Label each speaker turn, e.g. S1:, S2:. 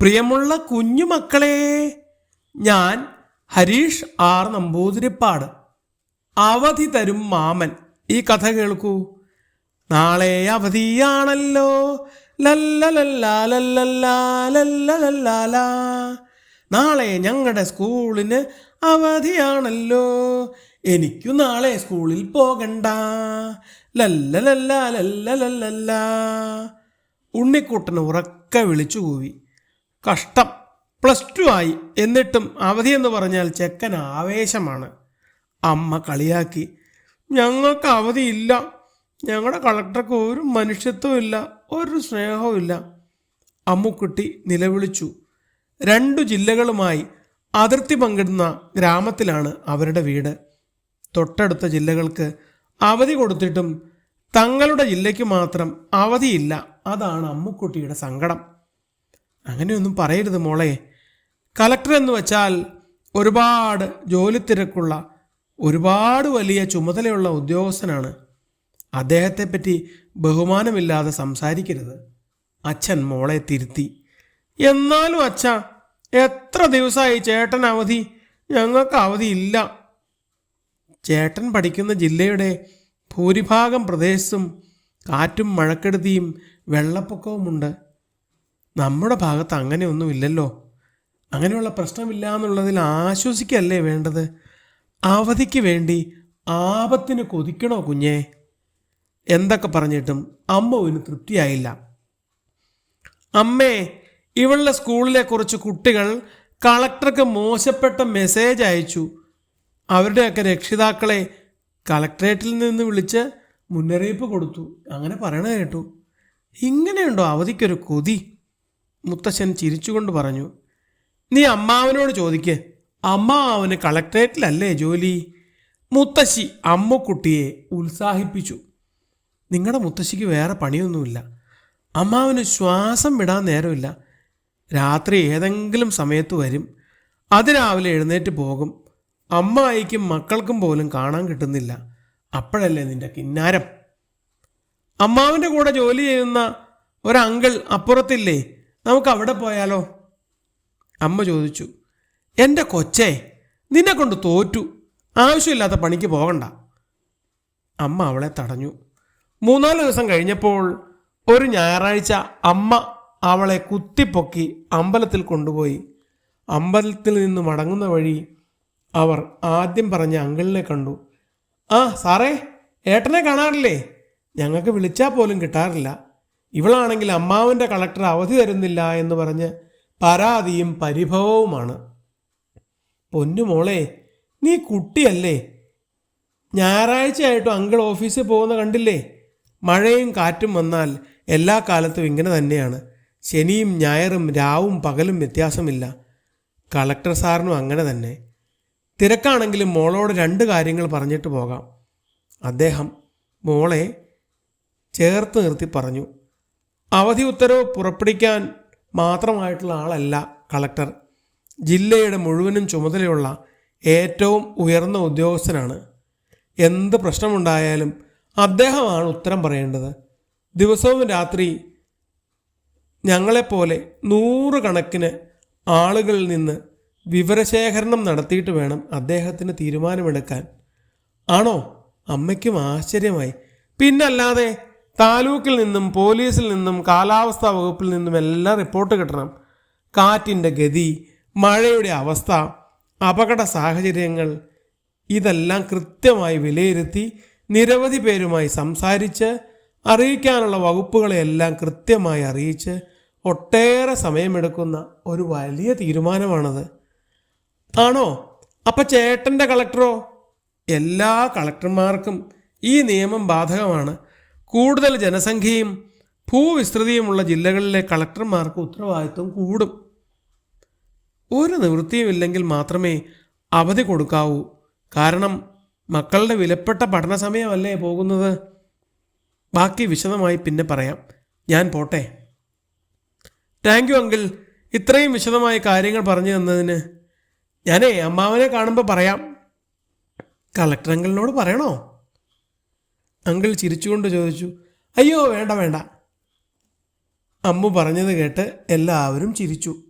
S1: പ്രിയമുള്ള കുഞ്ഞുമക്കളെ ഞാൻ ഹരീഷ് ആർ നമ്പൂതിരിപ്പാട്. അവധി തരും മാമൻ. ഈ കഥ കേൾക്കൂ. നാളെ അവധിയാണല്ലോ. നാളെ ഞങ്ങളുടെ സ്കൂളിന് അവധിയാണല്ലോ. എനിക്കു നാളെ സ്കൂളിൽ പോകണ്ട. ലല്ലലല്ലാ ലല്ലലല്ലാ. ഉണ്ണിക്കുട്ടൻ ഉറക്കെ വിളിച്ചു കൂവി കഷ്ടം. പ്ലസ് ടു ആയി. എന്നിട്ടും അവധി എന്ന് പറഞ്ഞാൽ ചെക്കൻ ആവേശമാണ്. അമ്മ കളിയാക്കി. ഞങ്ങൾക്ക് അവധിയില്ല ഞങ്ങളുടെ കളക്ടർക്ക് ഒരു മനുഷ്യത്വമില്ല ഒരു സ്നേഹവുമില്ല അമ്മുക്കുട്ടി നിലവിളിച്ചു. രണ്ടു ജില്ലകളുമായി അതിർത്തി പങ്കിടുന്ന ഗ്രാമത്തിലാണ് അവരുടെ വീട്. തൊട്ടടുത്ത ജില്ലകൾക്ക് അവധി കൊടുത്തിട്ടും തങ്ങളുടെ ജില്ലയ്ക്ക് മാത്രം അവധിയില്ല. അതാണ് അമ്മുക്കുട്ടിയുടെ സങ്കടം. അങ്ങനെയൊന്നും പറയരുത് മോളെ. കലക്ടർ എന്ന് വെച്ചാൽ ഒരുപാട് ജോലി തിരക്കുള്ള ഒരുപാട് വലിയ ചുമതലയുള്ള ഉദ്യോഗസ്ഥനാണ്. അദ്ദേഹത്തെപ്പറ്റി ബഹുമാനമില്ലാതെ സംസാരിക്കരുത്. അച്ഛൻ മോളെ തിരുത്തി. എന്നാലും അച്ഛ എത്ര ദിവസമായി ചേട്ടൻ അവധി? ഞങ്ങൾക്ക് അവധിയില്ല ചേട്ടൻ പഠിക്കുന്ന ജില്ലയുടെ ഭൂരിഭാഗം പ്രദേശത്തും കാറ്റും മഴക്കെടുതിയും വെള്ളപ്പൊക്കവുമുണ്ട്. നമ്മുടെ ഭാഗത്ത് അങ്ങനെയൊന്നുമില്ലല്ലോ. അങ്ങനെയുള്ള പ്രശ്നമില്ല എന്നുള്ളതിൽ ആശ്വസിക്കല്ലേ വേണ്ടത്? അവധിക്ക് വേണ്ടി ആപത്തിന് കൊതിക്കണോ കുഞ്ഞേ? എന്തൊക്കെ പറഞ്ഞിട്ടും അമ്മുവിന് തൃപ്തിയായില്ല. അമ്മേ ഇവളുടെ സ്കൂളിലെ കുറച്ച് കുട്ടികൾ കളക്ടർക്ക് മോശപ്പെട്ട മെസ്സേജ് അയച്ചു. അവരുടെയൊക്കെ രക്ഷിതാക്കളെ കളക്ടറേറ്റിൽ നിന്ന് വിളിച്ച് മുന്നറിയിപ്പ് കൊടുത്തു. അങ്ങനെ പറയണ കേട്ടു. ഇങ്ങനെയുണ്ടോ അവധിക്കൊരു കൊതി? മുത്തശ്ശൻ ചിരിച്ചുകൊണ്ട് പറഞ്ഞു നീ അമ്മാവനോട് ചോദിക്ക്. അമ്മാവന് കളക്ടറേറ്റിലല്ലേ ജോലി? മുത്തശ്ശി അമ്മുക്കുട്ടിയെ ഉത്സാഹിപ്പിച്ചു. നിങ്ങളുടെ മുത്തശ്ശിക്ക് വേറെ പണിയൊന്നുമില്ല. അമ്മാവന് ശ്വാസം വിടാൻ നേരമില്ല. രാത്രി ഏതെങ്കിലും സമയത്ത് വരും. അതിരാവിലെ എഴുന്നേറ്റ് പോകും. അമ്മായിക്കും മക്കൾക്കും പോലും കാണാൻ കിട്ടുന്നില്ല. അപ്പോഴല്ലേ നിന്റെ കിന്നാരം? അമ്മാവിന്റെ കൂടെ ജോലി ചെയ്യുന്ന ഒരങ്കിൾ അപ്പുറത്തില്ലേ? നമുക്ക് അവിടെ പോയാലോ? അമ്മ ചോദിച്ചു എന്റെ കൊച്ചേ നിന്നെ കൊണ്ട് തോറ്റു. ആവശ്യമില്ലാത്ത പണിക്ക് പോകണ്ട അമ്മ അവളെ തടഞ്ഞു. മൂന്നാൽ ദിവസം കഴിഞ്ഞപ്പോൾ ഒരു ഞായറാഴ്ച അമ്മ അവളെ കുത്തിപ്പൊക്കി അമ്പലത്തിൽ കൊണ്ടുപോയി. അമ്പലത്തിൽ നിന്ന് മടങ്ങുന്ന വഴി അവർ ആദ്യം പറഞ്ഞ അങ്കിളിനെ കണ്ടു. ആ സാറേ ഏട്ടനെ കാണാറില്ലേ? ഞങ്ങൾക്ക് വിളിച്ചാൽ പോലും കിട്ടാറില്ല. ഇവളാണെങ്കിൽ അമ്മാവന്റെ കളക്ടർ അവധി തരുന്നില്ല എന്ന് പറഞ്ഞ് പരാതിയും പരിഭവവുമാണ്. പൊന്നുമോളെ നീ കുട്ടിയല്ലേ? ഞായറാഴ്ചയായിട്ടും അങ്കിൾ ഓഫീസിൽ പോകുന്ന കണ്ടില്ലേ? മഴയും കാറ്റും വന്നാൽ എല്ലാ കാലത്തും ഇങ്ങനെ തന്നെയാണ്. ശനിയും ഞായറും രാവും പകലും വ്യത്യാസമില്ല. കളക്ടർ സാറിനും അങ്ങനെ തന്നെ. തിരക്കാണെങ്കിലും മോളോട് രണ്ട് കാര്യങ്ങൾ പറഞ്ഞിട്ട് പോകാം. അദ്ദേഹം മോളെ ചേർത്ത് നിർത്തി പറഞ്ഞു. അവധി ഉത്തരവ് പുറപ്പെടുവിക്കാൻ മാത്രമായിട്ടുള്ള ആളല്ല കളക്ടർ. ജില്ലയുടെ മുഴുവനും ചുമതലയുള്ള ഏറ്റവും ഉയർന്ന ഉദ്യോഗസ്ഥനാണ്. എന്ത് പ്രശ്നമുണ്ടായാലും അദ്ദേഹമാണ് ഉത്തരം പറയേണ്ടത്. ദിവസവും രാത്രി ഞങ്ങളെപ്പോലെ നൂറുകണക്കിന് ആളുകളിൽ നിന്ന് വിവരശേഖരണം നടത്തിയിട്ട് വേണം അദ്ദേഹത്തിന് തീരുമാനമെടുക്കാൻ. ആണോ? അമ്മയ്ക്കും ആശ്ചര്യമായി. പിന്നല്ലാതെ താലൂക്കിൽ നിന്നും പോലീസിൽ നിന്നും കാലാവസ്ഥാ വകുപ്പിൽ നിന്നും എല്ലാം റിപ്പോർട്ട് കിട്ടണം. കാറ്റിന്റെ ഗതി മഴയുടെ അവസ്ഥ അപകട സാഹചര്യങ്ങൾ ഇതെല്ലാം കൃത്യമായി വിലയിരുത്തി നിരവധി പേരുമായി സംസാരിച്ച് അറിയിക്കാനുള്ള വകുപ്പുകളെയെല്ലാം കൃത്യമായി അറിയിച്ച് ഒട്ടേറെ സമയമെടുക്കുന്ന ഒരു വലിയ തീരുമാനമാണത്. ആണോ? അപ്പം ചേട്ടന്റെ കളക്ടറോ? എല്ലാ കളക്ടർമാർക്കും ഈ നിയമം ബാധകമാണ്. കൂടുതൽ ജനസംഖ്യയും ഭൂവിസ്തൃതിയുമുള്ള ജില്ലകളിലെ കളക്ടർമാർക്ക് ഉത്തരവാദിത്വം കൂടും. ഒരു നിവൃത്തിയുമില്ലെങ്കിൽ മാത്രമേ അവധി കൊടുക്കാവൂ. കാരണം മക്കളുടെ വിലപ്പെട്ട പഠന സമയമല്ലേ പോകുന്നത്? ബാക്കി വിശദമായി പിന്നെ പറയാം. ഞാൻ പോട്ടെ. Thank you uncle. ഇത്രയും വിശദമായ കാര്യങ്ങൾ പറഞ്ഞു തന്നതിന് ഞാനേ അമ്മാവനെ കാണുമ്പോൾ പറയാം. കളക്ടർ അങ്കിളിനോട് പറയണോ? അങ്കിൾ ചിരിച്ചുകൊണ്ട് ചോദിച്ചു അയ്യോ വേണ്ട വേണ്ട. അമ്മു പറഞ്ഞത് കേട്ട് എല്ലാവരും ചിരിച്ചു.